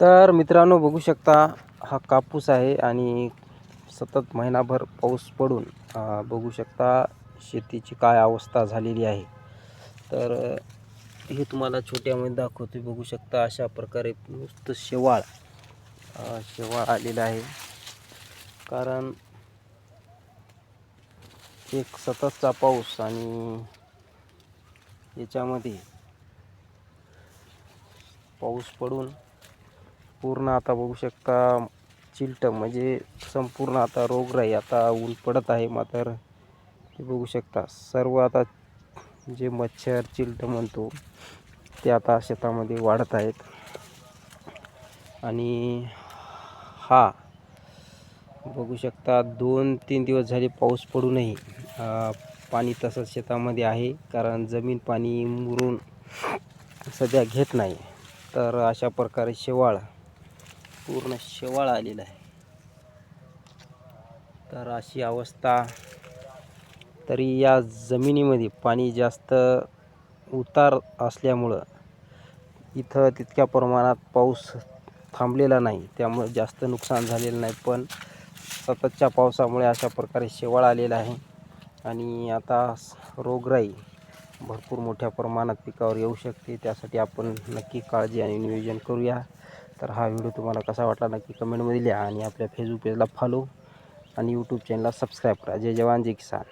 तर मित्रांनो बघू शकता हा कापूस आहे आणि सतत महिनाभर पाऊस पडून बघू शकता शेतीची काय अवस्था झालेली आहे. तर हे तुम्हाला छोट्यामध्ये दाखवतो बघू शकता अशा प्रकारे नुसतं शेवाळ शेवाळ आलेलं आहे. कारण एक सततचा पाऊस आणि याच्यामध्ये पाऊस पडून पूर्ण आता बघू शकता चिलट म्हणजे संपूर्ण आता रोगराई आता ऊन पडत आहे मात्र. बघू शकता सर्व आता जे मच्छर चिलट म्हणतो ते आता शेतामध्ये वाढत आहेत. आणि हा बघू शकता दोन तीन दिवस झाले पाऊस पडूनही अ, पाणी तसंच शेतामध्ये आहे कारण जमीन पाणी मुरून सध्या घेत नाही. तर अशा प्रकारे शेवाळ पूर्ण शेवाळ आलेलं आहे. तर अशी अवस्था. तरी या जमिनीमध्ये पाणी जास्त उतार असल्यामुळं इथं तितक्या प्रमाणात पाऊस थांबलेला नाही. त्यामुळे जास्त नुकसान झालेलं नाही. पण सततच्या पावसामुळे अशा प्रकारे शेवाळ आलेला आहे. आणि आता रोगराई भरपूर मोठ्या प्रमाणात पिकावर येऊ शकते. त्यासाठी आपण नक्की काळजी आणि नियोजन करूया. तर हा व्हिडिओ तुम्हाला कसा वाटला नक्की कमेंटमध्ये लिहा आणि आपल्या फेसबुक पेजला फॉलो आणि यूट्यूब चॅनलला सबस्क्राईब करा. जय जवान जय किसान.